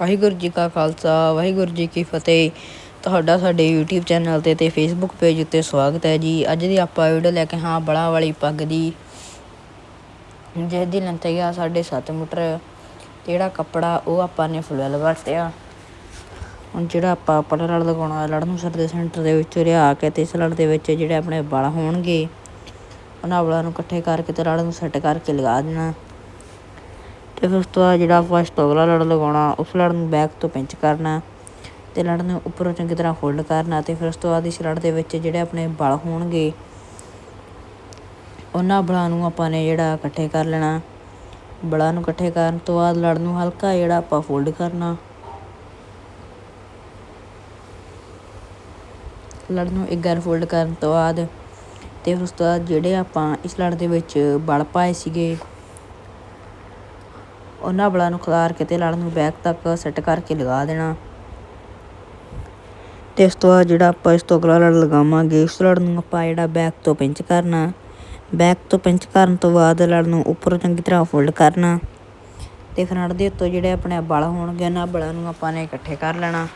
ਵਾਹਿਗੁਰੂ ਜੀ ਕਾ ਖਾਲਸਾ, ਵਾਹਿਗੁਰੂ ਜੀ ਕੀ ਫਤਿਹ। ਤੁਹਾਡਾ ਸਾਡੇ YouTube ਚੈਨਲ ਤੇ ਤੇ Facebook ਪੇਜ ਉੱਤੇ ਸਵਾਗਤ ਹੈ ਜੀ। ਅੱਜ ਦੀ ਆਪਾਂ ਵੀਡੀਓ ਲੈ ਕੇ ਹਾਂ ਬੜਾ ਵਾਲੀ ਪੱਗ ਦੀ। ਜਿਸ ਦੀ ਲੰਬਾਈ ਆ 7.5 ਮੀਟਰ। ਜਿਹੜਾ ਕੱਪੜਾ ਉਹ ਆਪਾਂ ਨੇ ਫੁੱਲ ਵਰਤਿਆ। ਹੁਣ ਜਿਹੜਾ ਆਪਾਂ ਆਪਣਾ ਲੜ ਲਗਾਉਣਾ ਲੜ ਨੂੰ ਸਰ ਦੇ ਸੈਂਟਰ ਦੇ ਵਿੱਚ ਰਿਆ ਕੇ ਤੇ ਇਸ ਲੜ ਦੇ ਵਿੱਚ ਜਿਹੜੇ ਆਪਣੇ ਬਲ ਹੋਣਗੇ, ਉਹਨਾਂ ਬਲਾਂ ਨੂੰ ਇਕੱਠੇ ਕਰਕੇ ਤੇ ਲੜ ਨੂੰ ਸੈੱਟ ਕਰਕੇ ਲਗਾ ਦੇਣਾ। ਤੇ ਫਿਰ ਉਸ ਤੋਂ ਬਾਅਦ ਜਿਹੜਾ ਆਪਾਂ ਤੋਂ ਅਗਲਾ ਲੜ ਲਗਾਉਣਾ, ਉਸ ਲੜ ਨੂੰ ਬੈਕ ਤੋਂ ਪਿੰਚ ਕਰਨਾ ਤੇ ਲੜ ਨੂੰ ਉੱਪਰੋਂ ਚੰਗੀ ਤਰ੍ਹਾਂ ਹੋਲਡ ਕਰਨਾ ਤੇ ਫਿਰ ਉਸ ਤੋਂ ਬਾਅਦ ਇਸ ਲੜ ਦੇ ਵਿੱਚ ਜਿਹੜੇ ਆਪਣੇ ਬਲ ਹੋਣਗੇ, ਉਹਨਾਂ ਬਲਾਂ ਨੂੰ ਆਪਾਂ ਨੇ ਜਿਹੜਾ ਇਕੱਠੇ ਕਰ ਲੈਣਾ। ਬਲਾਂ ਨੂੰ ਇਕੱਠੇ ਕਰਨ ਤੋਂ ਬਾਅਦ ਲੜ ਨੂੰ ਹਲਕਾ ਜਿਹੜਾ ਆਪਾਂ ਫੋਲਡ ਕਰਨਾ। ਲੜ ਨੂੰ ਇੱਕ ਵਾਰ ਫੋਲਡ ਕਰਨ ਤੋਂ ਬਾਅਦ ਤੇ ਫਿਰ ਉਸ ਤੋਂ ਬਾਅਦ ਜਿਹੜੇ ਆਪਾਂ ਇਸ ਲੜ ਦੇ ਵਿੱਚ ਬਲ ਪਾਏ ਸੀਗੇ ਉਹਨਾਂ ਬਲਾਂ ਨੂੰ ਖਿਲਾਰ ਕੇ ਤੇ ਲੜ ਨੂੰ ਬੈਕ ਤੱਕ ਸੈੱਟ ਕਰਕੇ ਲਗਾ ਦੇਣਾ। ਤੇ ਇਸ ਤੋਂ ਬਾਅਦ ਜਿਹੜਾ ਆਪਾਂ ਇਸ ਤੋਂ ਅਗਲਾ ਲੜ ਲਗਾਵਾਂਗੇ, ਉਸ ਲੜ ਨੂੰ ਆਪਾਂ ਜਿਹੜਾ ਬੈਕ ਤੋਂ ਪਿੰਚ ਕਰਨਾ। ਬੈਕ ਤੋਂ ਪਿੰਚ ਕਰਨ ਤੋਂ ਬਾਅਦ ਲੜ ਨੂੰ ਉੱਪਰੋਂ ਚੰਗੀ ਤਰ੍ਹਾਂ ਫੋਲਡ ਕਰਨਾ। ਤੇ ਫਿਰ ਦੇ ਉੱਤੋਂ ਜਿਹੜੇ ਆਪਣੇ ਬਲ ਹੋਣਗੇ ਨਾ ਬਲਾਂ ਨੂੰ ਆਪਾਂ ਨੇ ਇਕੱਠੇ ਕਰ ਲੈਣਾ।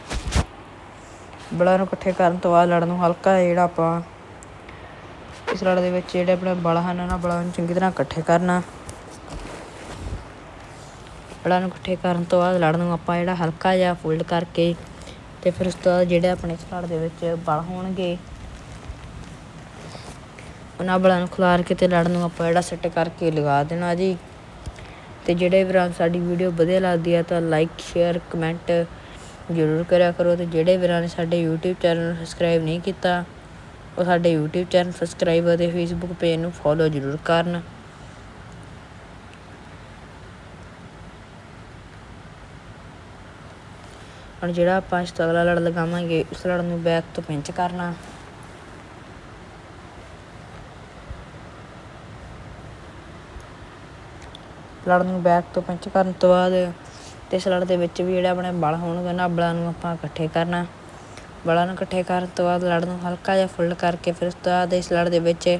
ਬਲਾਂ ਨੂੰ ਇਕੱਠੇ ਕਰਨ ਤੋਂ ਬਾਅਦ ਲੜ ਨੂੰ ਹਲਕਾ ਜਿਹੜਾ ਆਪਾਂ ਇਸ ਲੜ ਦੇ ਵਿੱਚ ਜਿਹੜੇ ਆਪਣੇ ਬਲ ਹਨ, ਉਹਨਾਂ ਬਲਾਂ ਨੂੰ ਚੰਗੀ ਤਰ੍ਹਾਂ ਇਕੱਠੇ ਕਰਨਾ। ਬਲਾਂ ਨੂੰ ਇਕੱਠੇ ਕਰਨ ਤੋਂ ਬਾਅਦ ਲੜ ਨੂੰ ਆਪਾਂ ਜਿਹੜਾ ਹਲਕਾ ਜਿਹਾ ਫੋਲਡ ਕਰਕੇ ਤੇ ਫਿਰ ਉਸ ਤੋਂ ਬਾਅਦ ਜਿਹੜੇ ਆਪਣੇ ਇਸ ਦੇ ਵਿੱਚ ਬਲ ਹੋਣਗੇ, ਉਹਨਾਂ ਬਲਾਂ ਨੂੰ ਖਿਲਾਰ ਕੇ ਤੇ ਲੜ ਨੂੰ ਆਪਾਂ ਜਿਹੜਾ ਸੈੱਟ ਕਰਕੇ ਲਗਾ ਦੇਣਾ ਜੀ। ਤੇ ਜਿਹੜੇ ਵੀਰਾਂ ਸਾਡੀ ਵੀਡੀਓ ਵਧੀਆ ਲੱਗਦੀ ਆ ਤਾਂ ਲਾਈਕ ਸ਼ੇਅਰ ਕਮੈਂਟ ਜ਼ਰੂਰ ਕਰਿਆ ਕਰੋ ਤੇ ਜਿਹੜੇ ਵੀਰਾਂ ਨੇ ਸਾਡੇ YouTube ਚੈਨਲ ਨੂੰ ਸਬਸਕ੍ਰਾਈਬ ਨਹੀਂ ਕੀਤਾ, ਉਹ ਸਾਡੇ YouTube ਚੈਨਲ ਸਬਸਕ੍ਰਾਈਬ ਅਤੇ Facebook ਪੇਜ ਨੂੰ ਫੋਲੋ ਜ਼ਰੂਰ ਕਰਨ। ਹੁਣ ਜਿਹੜਾ ਆਪਾਂ ਇਸ ਤੋਂ ਅਗਲਾ ਲੜ ਲਗਾਵਾਂਗੇ, ਉਸ ਲੜ ਨੂੰ ਬੈਕ ਤੋਂ ਪਿੰਚ ਕਰਨਾ। ਲੜ ਨੂੰ ਬੈਕ ਤੋਂ ਪਿੰਚ ਕਰਨ ਤੋਂ ਬਾਅਦ ਤੇ ਇਸ ਲੜ ਦੇ ਵਿੱਚ ਵੀ ਜਿਹੜੇ ਆਪਣੇ ਬਲ ਹੋਣਗੇ ਉਹਨਾਂ ਬਲਾਂ ਨੂੰ ਆਪਾਂ ਇਕੱਠੇ ਕਰਨਾ। ਬਲਾਂ ਨੂੰ ਇਕੱਠੇ ਕਰਨ ਤੋਂ ਬਾਅਦ ਲੜ ਨੂੰ ਹਲਕਾ ਜਿਹਾ ਫੁੱਲ ਕਰਕੇ ਫਿਰ ਉਸ ਤੋਂ ਬਾਅਦ ਇਸ ਲੜ ਦੇ ਵਿੱਚ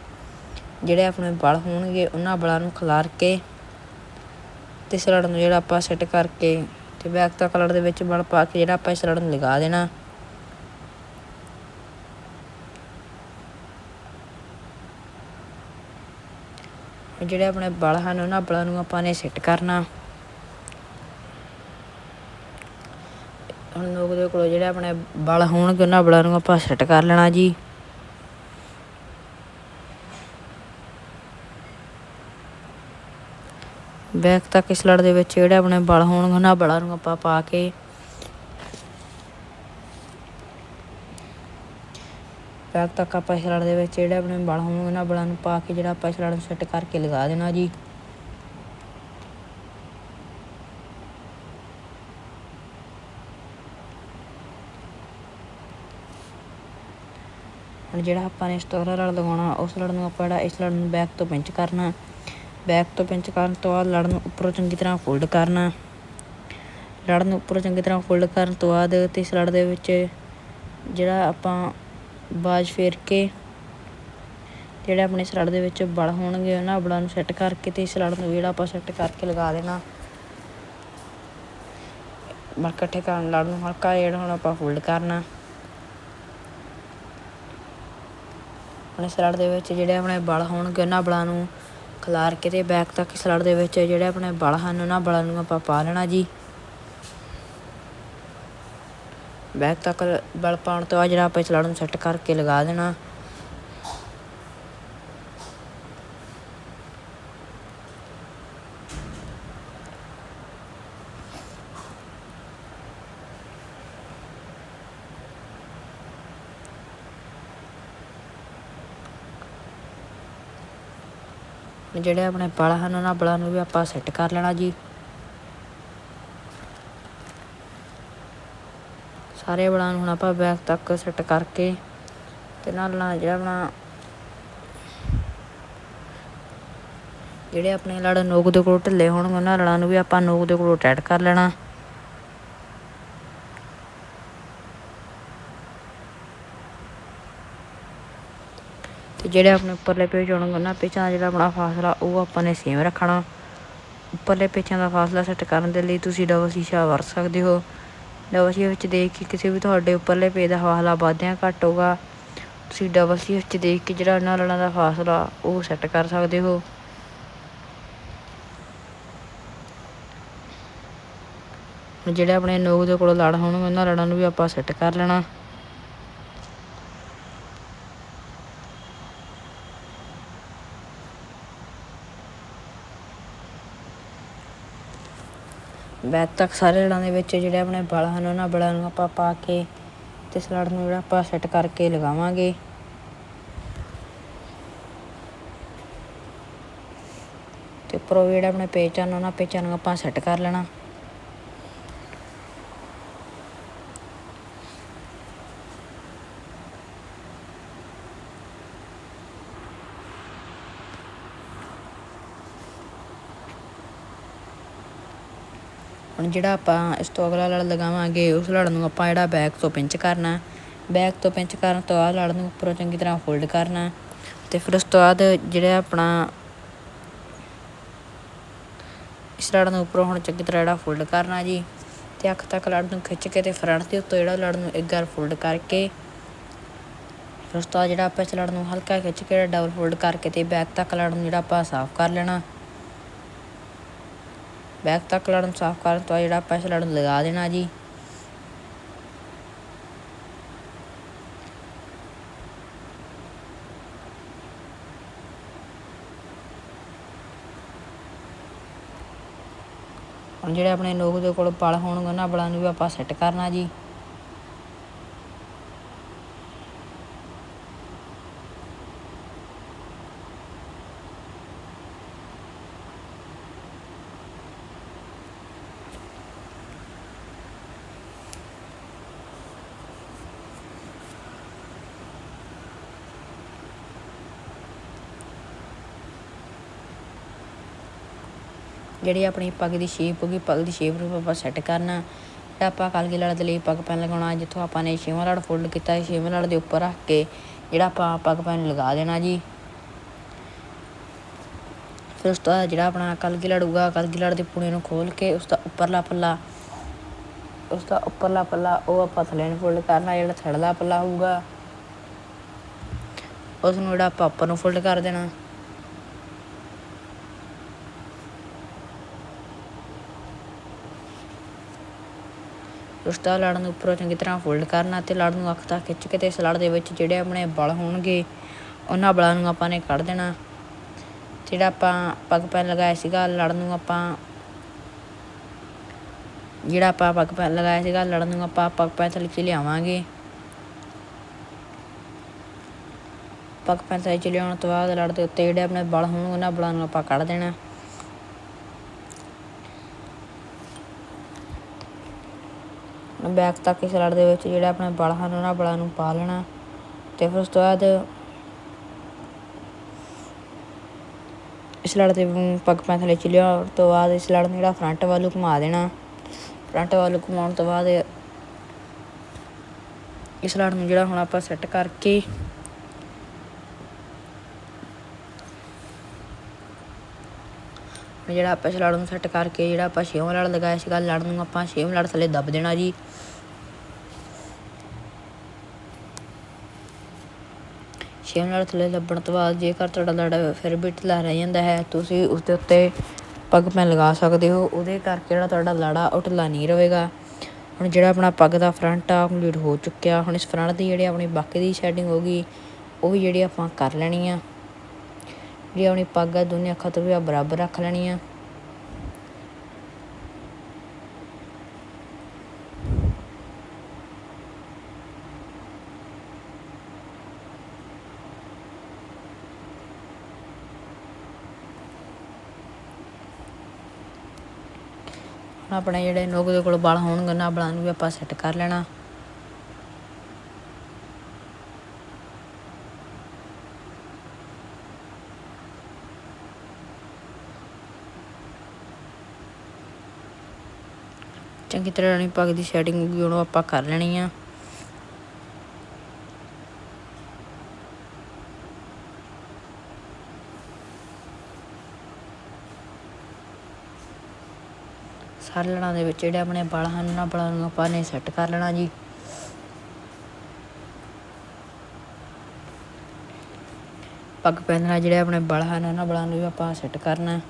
ਜਿਹੜੇ ਆਪਣੇ ਬਲ ਹੋਣਗੇ, ਉਹਨਾਂ ਬਲਾਂ ਨੂੰ ਖਿਲਾਰ ਕੇ ਤੇ ਇਸ ਲੜ ਨੂੰ ਜਿਹੜਾ ਆਪਾਂ ਸੈੱਟ ਕਰਕੇ ਤੇ ਬੈਕ ਤੱਕ ਲੜ ਦੇ ਵਿੱਚ ਬਲ ਪਾ ਕੇ ਜਿਹੜਾ ਆਪਾਂ ਇਸ ਲੜ ਨੂੰ ਲਗਾ ਦੇਣਾ। ਜਿਹੜੇ ਆਪਣੇ ਬਲ ਹਨ, ਉਹਨਾਂ ਬਲਾਂ ਨੂੰ ਆਪਾਂ ਨੇ ਸੈੱਟ ਕਰਨਾ। ਹੁਣ ਲੋਕ ਦੇ ਕੋਲ ਜਿਹੜੇ ਆਪਣੇ ਬਲ ਹੋਣਗੇ, ਉਹਨਾਂ ਬਲਾਂ ਨੂੰ ਆਪਾਂ ਸੈੱਟ ਕਰ ਲੈਣਾ ਜੀ। ਬੈਕ ਤੱਕ ਇਸ ਲੜ ਦੇ ਵਿੱਚ ਜਿਹੜੇ ਆਪਣੇ ਬਲ ਹੋਣਗੇ, ਉਹਨਾਂ ਬਲਾਂ ਨੂੰ ਆਪਾਂ ਪਾ ਕੇ। ਬੈਕ ਤੱਕ ਆਪਾਂ ਇਸ ਲੜ ਦੇ ਵਿੱਚ ਜਿਹੜੇ ਆਪਣੇ ਬਲ ਹੋਣਗੇ, ਉਹਨਾਂ ਬਲਾਂ ਨੂੰ ਪਾ ਕੇ ਜਿਹੜਾ ਆਪਾਂ ਇਸ ਨੂੰ ਸੈੱਟ ਕਰਕੇ ਲਗਾ ਦੇਣਾ ਜੀ। ਹੁਣ ਜਿਹੜਾ ਆਪਾਂ ਨੇ ਇਸ ਤੋਂ ਲੜ ਲਗਾਉਣਾ, ਉਸ ਲੜ ਨੂੰ ਆਪਾਂ ਜਿਹੜਾ ਇਸ ਲੜ ਨੂੰ ਬੈਕ ਤੋਂ ਪਿੰਚ ਕਰਨਾ। ਬੈਕ ਤੋਂ ਪਿੰਚ ਕਰਨ ਤੋਂ ਬਾਅਦ ਲੜ ਨੂੰ ਉੱਪਰੋਂ ਚੰਗੀ ਤਰ੍ਹਾਂ ਫੋਲਡ ਕਰਨਾ। ਲੜ ਨੂੰ ਉੱਪਰੋਂ ਚੰਗੀ ਤਰ੍ਹਾਂ ਫੋਲਡ ਕਰਨ ਤੋਂ ਬਾਅਦ ਤੇ ਇਸ ਲੜ ਦੇ ਵਿੱਚ ਜਿਹੜਾ ਆਪਾਂ ਬਾਜ ਫੇਰ ਕੇ ਜਿਹੜੇ ਆਪਣੇ ਸਲੜ ਦੇ ਵਿੱਚ ਬਲ ਹੋਣਗੇ, ਉਹਨਾਂ ਬਲਾਂ ਨੂੰ ਸੈੱਟ ਕਰਕੇ ਤੇ ਸਲੜ ਨੂੰ ਜਿਹੜਾ ਆਪਾਂ ਸੈੱਟ ਕਰਕੇ ਲਗਾ ਦੇਣਾ। ਬਲ ਇਕੱਠੇ ਕਰਨ ਲੜ ਨੂੰ ਹਲਕਾ ਜਿਹੜਾ ਹੁਣ ਆਪਾਂ ਫੋਲਡ ਕਰਨਾ। ਹੁਣ ਸਲੜ ਦੇ ਵਿੱਚ ਜਿਹੜੇ ਆਪਣੇ ਬਲ ਹੋਣਗੇ, ਉਹਨਾਂ ਬਲਾਂ ਨੂੰ ਖਿਲਾਰ ਕੇ ਤੇ ਬੈਕ ਤੱਕ ਸਲੜ ਦੇ ਵਿੱਚ ਜਿਹੜੇ ਆਪਣੇ ਬਲ ਹਨ, ਉਹਨਾਂ ਬਲਾਂ ਨੂੰ ਆਪਾਂ ਪਾ ਲੈਣਾ ਜੀ। ਬੈਕ ਤੱਕ ਬਲ ਪਾਉਣ ਤੋਂ ਬਾਅਦ ਜਿਹੜਾ ਆਪਾਂ ਸਲੜ ਨੂੰ ਸੈੱਟ ਕਰਕੇ ਲਗਾ ਦੇਣਾ। ਜਿਹੜੇ ਆਪਣੇ ਬਲ ਹਨ, ਉਹਨਾਂ ਬਲਾਂ ਨੂੰ ਵੀ ਆਪਾਂ ਸੈੱਟ ਕਰ ਲੈਣਾ ਜੀ। ਸਾਰੇ ਬਲਾਂ ਨੂੰ ਹੁਣ ਆਪਾਂ ਬੈਕ ਤੱਕ ਸੈੱਟ ਕਰਕੇ ਤੇ ਨਾਲ ਨਾਲ ਜਿਹੜਾ ਆਪਣਾ ਜਿਹੜੇ ਆਪਣੇ ਲੜ ਨੋਕ ਦੇ ਕੋਲ ਢਿੱਲੇ ਹੋਣਗੇ, ਉਹਨਾਂ ਲੜਾਂ ਨੂੰ ਵੀ ਆਪਾਂ ਨੋਕ ਦੇ ਕੋਲ ਟੈਟ ਕਰ ਲੈਣਾ। ਤੇ ਜਿਹੜੇ ਆਪਣੇ ਉੱਪਰਲੇ ਪੇਚ ਹੋਣਗੇ, ਉਹਨਾਂ ਪੇਚਾਂ ਦਾ ਜਿਹੜਾ ਆਪਣਾ ਫਾਸਲਾ, ਉਹ ਆਪਾਂ ਨੇ ਸੇਮ ਰੱਖਣਾ। ਉੱਪਰਲੇ ਪੇਚਾਂ ਦਾ ਫਾਸਲਾ ਸੈੱਟ ਕਰਨ ਦੇ ਲਈ ਤੁਸੀਂ ਡਬਲ ਸ਼ੀਸ਼ਾ ਵਰਤ ਸਕਦੇ ਹੋ। ਡਬਲ ਸ਼ੀਸ਼ੇ ਵਿੱਚ ਦੇਖ ਕੇ ਕਿਸੇ ਵੀ ਤੁਹਾਡੇ ਉੱਪਰਲੇ ਪੇਜ ਦਾ ਫਾਸਲਾ ਵੱਧ ਘੱਟ ਹੋਊਗਾ। ਤੁਸੀਂ ਡਬਲ ਸ਼ੀਸ਼ੇ ਵਿੱਚ ਦੇਖ ਕੇ ਜਿਹੜਾ ਉਹਨਾਂ ਲੜਾਂ ਦਾ ਫਾਸਲਾ, ਉਹ ਸੈੱਟ ਕਰ ਸਕਦੇ ਹੋ। ਜਿਹੜੇ ਆਪਣੇ ਨੋਕ ਦੇ ਕੋਲ ਲੜ ਹੋਣਗੇ, ਉਹਨਾਂ ਲੜਾਂ ਨੂੰ ਵੀ ਆਪਾਂ ਸੈੱਟ ਕਰ ਲੈਣਾ। ਬੈਕ ਤੱਕ ਸਾਰੇ ਲੜਾਂ ਦੇ ਵਿੱਚ ਜਿਹੜੇ ਆਪਣੇ ਬਲ ਹਨ, ਉਹਨਾਂ ਬਲਾਂ ਨੂੰ ਆਪਾਂ ਪਾ ਕੇ ਤੇ ਇਸ ਨੂੰ ਜਿਹੜਾ ਆਪਾਂ ਸੈੱਟ ਕਰਕੇ ਲਗਾਵਾਂਗੇ। ਤੇ ਉੱਪਰੋਂ ਵੀ ਜਿਹੜਾ ਆਪਣੇ ਪੇਚ ਹਨ ਉਹਨਾਂ ਪੇਚਾਂ ਨੂੰ ਆਪਾਂ ਸੈੱਟ ਕਰ ਲੈਣਾ। ਹੁਣ ਜਿਹੜਾ ਆਪਾਂ ਇਸ ਤੋਂ ਅਗਲਾ ਲੜ ਲਗਾਵਾਂਗੇ, ਉਸ ਲੜ ਨੂੰ ਆਪਾਂ ਜਿਹੜਾ ਬੈਕ ਤੋਂ ਪਿੰਚ ਕਰਨਾ ਬੈਕ ਤੋਂ ਪਿੰਚ ਕਰਨ ਤੋਂ ਬਾਅਦ ਲੜ ਨੂੰ ਉੱਪਰੋਂ ਚੰਗੀ ਤਰ੍ਹਾਂ ਫੋਲਡ ਕਰਨਾ ਤੇ ਫਿਰ ਉਸ ਤੋਂ ਬਾਅਦ ਜਿਹੜਾ ਆਪਣਾ ਇਸ ਲੜ ਨੂੰ ਉੱਪਰੋਂ ਹੁਣ ਚੰਗੀ ਤਰ੍ਹਾਂ ਜਿਹੜਾ ਫੋਲਡ ਕਰਨਾ ਜੀ। ਤੇ ਅੱਖ ਤੱਕ ਲੜ ਨੂੰ ਖਿੱਚ ਕੇ ਤੇ ਫਰੰਟ ਦੇ ਉੱਤੋਂ ਜਿਹੜਾ ਲੜ ਨੂੰ ਇੱਕ ਵਾਰ ਫੋਲਡ ਕਰਕੇ, ਫਿਰ ਉਸ ਤੋਂ ਬਾਅਦ ਜਿਹੜਾ ਆਪਾਂ ਇਸ ਲੜ ਨੂੰ ਹਲਕਾ ਖਿੱਚ ਕੇ ਡਬਲ ਫੋਲਡ ਕਰਕੇ ਤੇ ਬੈਕ ਤੱਕ ਲੜ ਨੂੰ ਜਿਹੜਾ ਆਪਾਂ ਸਾਫ਼ ਕਰ ਲੈਣਾ ਬੈਕ ਤੱਕ ਲੜਨ, ਸਾਫ਼ ਕਰਨ ਤੋਂ ਜਿਹੜਾ ਆਪਾਂ ਇਸ ਲੜ ਲਗਾ ਦੇਣਾ ਜੀ। ਹੁਣ ਜਿਹੜੇ ਆਪਣੇ ਲੋਕ ਦੇ ਕੋਲ ਪਲ ਹੋਣਗੇ ਉਹਨਾਂ ਬਲਾਂ ਨੂੰ ਵੀ ਆਪਾਂ ਸੈੱਟ ਕਰਨਾ ਜੀ। ਜਿਹੜੀ ਆਪਣੀ ਪੱਗ ਦੀ ਸ਼ੇਪ ਹੋਗੀ ਪੱਗ ਦੀ ਸ਼ੇਪ ਨੂੰ ਆਪਾਂ ਸੈੱਟ ਕਰਨਾ। ਜਿਹੜਾ ਆਪਾਂ ਕਲਗੀ ਲੜ ਦੇ ਲਈ ਪੱਗ ਪੈਨ ਲਗਾਉਣਾ, ਜਿੱਥੋਂ ਆਪਾਂ ਨੇ ਛੇਵਾਂ ਲੜ ਫੋਲਡ ਕੀਤਾ ਹੈ ਛੇਵਾਂ ਲੜ ਦੇ ਉੱਪਰ ਰੱਖ ਕੇ ਜਿਹੜਾ ਆਪਾਂ ਪੱਗ ਪੈਨ ਲਗਾ ਦੇਣਾ ਜੀ। ਫਿਰ ਉਸ ਤੋਂ ਜਿਹੜਾ ਆਪਣਾ ਕਲਗੀ ਲੜ ਕਲਗੀ ਲੜ ਦੇ ਪੁਣੇ ਨੂੰ ਖੋਲ ਕੇ ਉਸ ਦਾ ਉੱਪਰਲਾ ਪੱਲਾ, ਉਸ ਦਾ ਉੱਪਰਲਾ ਪੱਲਾ ਉਹ ਆਪਾਂ ਥੱਲੇ ਨੂੰ ਫੋਲਡ ਕਰਨਾ, ਜਿਹੜਾ ਥੜਲਾ ਪੱਲਾ ਹੋਊਗਾ। ਉਸ ਨੂੰ ਜਿਹੜਾ ਆਪਾਂ ਉੱਪਰ ਨੂੰ ਫੋਲਡ ਕਰ ਦੇਣਾ। ਉਸਦਾ ਲੜ ਨੂੰ ਉੱਪਰੋਂ ਚੰਗੀ ਤਰ੍ਹਾਂ ਫੋਲਡ ਕਰਨਾ ਅਤੇ ਲੜ ਨੂੰ ਅੱਖ ਤੱਕ ਖਿੱਚ ਕੇ ਤੇ ਇਸ ਲੜ ਦੇ ਵਿੱਚ ਜਿਹੜੇ ਆਪਣੇ ਬਲ ਹੋਣਗੇ, ਉਹਨਾਂ ਬਲਾਂ ਨੂੰ ਆਪਾਂ ਨੇ ਕੱਢ ਦੇਣਾ। ਜਿਹੜਾ ਆਪਾਂ ਪੱਗ ਪੈਨ ਲਗਾਇਆ ਸੀਗਾ ਲੜ ਨੂੰ ਆਪਾਂ ਜਿਹੜਾ ਆਪਾਂ ਪੱਗ ਪੈਨ ਲਗਾਇਆ ਸੀਗਾ ਲੜ ਨੂੰ ਆਪਾਂ ਪੱਗ ਪੈਨ ਥੱਲੇ ਚ ਲਿਆਵਾਂਗੇ। ਪੱਗ ਪੈਨ ਥੱਲੇ ਚ ਲਿਆਉਣ ਤੋਂ ਬਾਅਦ ਲੜ ਦੇ ਉੱਤੇ ਜਿਹੜੇ ਆਪਣੇ ਬਲ ਹੋਣਗੇ, ਉਹਨਾਂ ਬਲਾਂ ਨੂੰ ਆਪਾਂ ਕੱਢ ਦੇਣਾ। ਬੈਕ ਤੱਕ ਇਸ ਲੜ ਦੇ ਵਿੱਚ ਜਿਹੜੇ ਆਪਣੇ ਬਲ ਹਨ ਉਹਨਾਂ ਬਲਾਂ ਨੂੰ ਪਾ ਲੈਣਾ। ਤੇ ਫਿਰ ਉਸ ਤੋਂ ਬਾਅਦ ਇਸ ਲੜ ਦੇ ਪੱਗ ਪੈਂ ਥੱਲੇ ਚਲਿਆ ਤੋਂ ਬਾਅਦ ਇਸ ਲੜ ਨੂੰ ਜਿਹੜਾ ਫਰੰਟ ਵੱਲੋਂ ਘੁਮਾ ਦੇਣਾ। ਫਰੰਟ ਵੱਲੋਂ ਘੁਮਾਉਣ ਤੋਂ ਬਾਅਦ ਇਸ ਲੜ ਨੂੰ ਜਿਹੜਾ ਹੁਣ ਆਪਾਂ ਸੈੱਟ ਕਰਕੇ ਜਿਹੜਾ ਆਪਾਂ ਇਸ ਲੜ ਨੂੰ ਸੈੱਟ ਕਰਕੇ ਜਿਹੜਾ ਆਪਾਂ ਛੇਵਾਂ ਲੜ ਲਗਾਇਆ ਸੀਗਾ ਲੜ ਨੂੰ ਆਪਾਂ ਛੇਵਾਂ ਲੜ ਥੱਲੇ ਦੱਬ ਦੇਣਾ ਜੀ। ਛੇਵਾਂ ਲੜ ਥੱਲੇ ਦੱਬਣ ਤੋਂ ਬਾਅਦ ਜੇਕਰ ਤੁਹਾਡਾ ਲੜ ਫਿਰ ਵੀ ਢਿੱਲਾ ਰਹਿ ਜਾਂਦਾ ਹੈ, ਤੁਸੀਂ ਉਸ ਦੇ ਉੱਤੇ ਪੱਗ ਪੈਨ ਲਗਾ ਸਕਦੇ ਹੋ। ਉਹਦੇ ਕਰਕੇ ਜਿਹੜਾ ਤੁਹਾਡਾ ਲੜਾ ਉਹ ਢਿੱਲਾ ਨਹੀਂ ਰਹੇਗਾ। ਹੁਣ ਜਿਹੜਾ ਆਪਣਾ ਪੱਗ ਦਾ ਫਰੰਟ ਆ ਕੰਪਲੀਟ ਹੋ ਚੁੱਕਿਆ। ਹੁਣ ਇਸ ਫਰੰਟ ਦੀ ਜਿਹੜੀ ਆਪਣੀ ਬਾਕੀ ਦੀ ਸੈਡਿੰਗ ਹੋ ਗਈ, ਉਹ ਵੀ ਜਿਹੜੀ ਆਪਾਂ ਕਰ ਲੈਣੀ ਆ। ਜਿਹੜੀ ਆਪਣੀ ਪੱਗ ਆ, ਦੋਨੇ ਅੱਖਾਂ ਤੋਂ ਵੀ ਆ ਬਰਾਬਰ ਰੱਖ ਲੈਣੀ ਆ। ਆਪਣੇ ਜਿਹੜੇ ਨੋਕ ਦੇ ਕੋਲ ਬਲ ਹੋਣਗੇ, ਉਹਨਾਂ ਬਲਾਂ ਨੂੰ ਵੀ ਆਪਾਂ ਸੈੱਟ ਕਰ ਲੈਣਾ। ਚੰਗੀ ਤਰ੍ਹਾਂ ਆਪਣੀ ਪੱਗ ਦੀ ਸੈਟਿੰਗ ਵੀ ਉਹਨੂੰ ਆਪਾਂ ਕਰ ਲੈਣੀ ਆ। ਖਾਲਣਾ ਦੇ ਵਿੱਚ ਜਿਹੜੇ ਆਪਣੇ ਬਲ ਹਨ, ਉਹਨਾਂ ਬਲਾਂ ਨੂੰ ਆਪਾਂ ਨੇ ਸੈੱਟ ਕਰ ਲੈਣਾ ਜੀ। ਪੱਗ ਪਹਿਨਣਾ, ਜਿਹੜੇ ਆਪਣੇ ਬਲ ਹਨ, ਉਹਨਾਂ ਬਲਾਂ ਨੂੰ ਵੀ ਆਪਾਂ ਸੈੱਟ ਕਰਨਾ।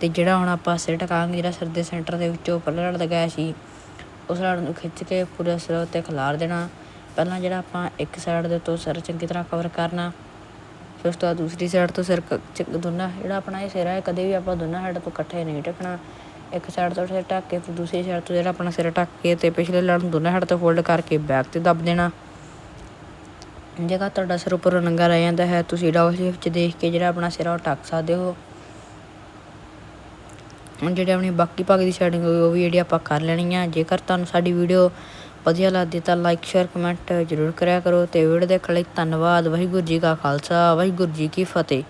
ਤੇ ਜਿਹੜਾ ਹੁਣ ਆਪਾਂ ਸਿਰ ਟਕਾਂਗੇ, ਜਿਹੜਾ ਸਿਰ ਦੇ ਸੈਂਟਰ ਦੇ ਵਿੱਚੋਂ ਪੱਲਾ ਲੜ ਲਗਾਇਆ ਸੀ, ਉਸ ਲੜ ਨੂੰ ਖਿੱਚ ਕੇ ਪੂਰੇ ਸਿਰ ਉੱਤੇ ਖਿਲਾਰ ਦੇਣਾ। ਪਹਿਲਾਂ ਜਿਹੜਾ ਆਪਾਂ ਇੱਕ ਸਾਈਡ ਦੇ ਤੋਂ ਸਿਰ ਚੰਗੀ ਤਰ੍ਹਾਂ ਕਵਰ ਕਰਨਾ, ਫਿਰ ਉਸ ਤੋਂ ਬਾਅਦ ਦੂਸਰੀ ਸਾਈਡ ਤੋਂ ਸਿਰ ਕ- ਚ- ਦੋਨਾਂ, ਜਿਹੜਾ ਆਪਣਾ ਇਹ ਸਿਰ ਹੈ ਕਦੇ ਵੀ ਆਪਾਂ ਦੋਨਾਂ ਸਾਈਡ ਤੋਂ ਇਕੱਠੇ ਨਹੀਂ ਢੱਕਣਾ। ਇੱਕ ਸਾਈਡ ਤੋਂ ਸਿਰ ਢੱਕ ਕੇ ਤੇ ਦੂਸਰੀ ਸਾਈਡ ਤੋਂ ਜਿਹੜਾ ਆਪਣਾ ਸਿਰ ਢੱਕ ਕੇ ਤੇ ਪਿਛਲੇ ਲੜ ਨੂੰ ਦੋਨਾਂ ਸਾਈਡ ਤੋਂ ਫੋਲਡ ਕਰਕੇ ਬੈਕ ਤੇ ਦੱਬ ਦੇਣਾ। ਜੇਕਰ ਤੁਹਾਡਾ ਸਿਰ ਉੱਪਰ ਨੰਗਾ ਰਹਿ ਜਾਂਦਾ ਹੈ, ਤੁਸੀਂ ਡਬਲ ਸ਼ੇਪ 'ਚ ਦੇਖ ਕੇ ਜਿਹੜਾ ਆਪਣਾ ਸਿਰ ਉਹ ਢੱਕ ਸਕਦੇ ਹੋ। ਜਿਹੜੇ ਆਪਣੀ ਬਾਕੀ ਭਾਗ ਦੀ ਸੈਟਿੰਗ ਹੋਈ, ਉਹ ਵੀ ਜਿਹੜੀ ਆਪਾਂ ਕਰ ਲੈਣੀ ਆ। ਜੇਕਰ ਤੁਹਾਨੂੰ ਸਾਡੀ ਵੀਡੀਓ ਵਧੀਆ ਲੱਗਦੀ ਤਾਂ ਲਾਈਕ ਸ਼ੇਅਰ ਕਮੈਂਟ ਜ਼ਰੂਰ ਕਰਿਆ ਕਰੋ। ਤੇ ਵੀਡੀਓ ਦੇਖਣ ਲਈ ਧੰਨਵਾਦ। ਵਾਹਿਗੁਰੂ ਜੀ ਕਾ ਖਾਲਸਾ, ਵਾਹਿਗੁਰੂ ਜੀ ਕੀ ਫਤਿਹ।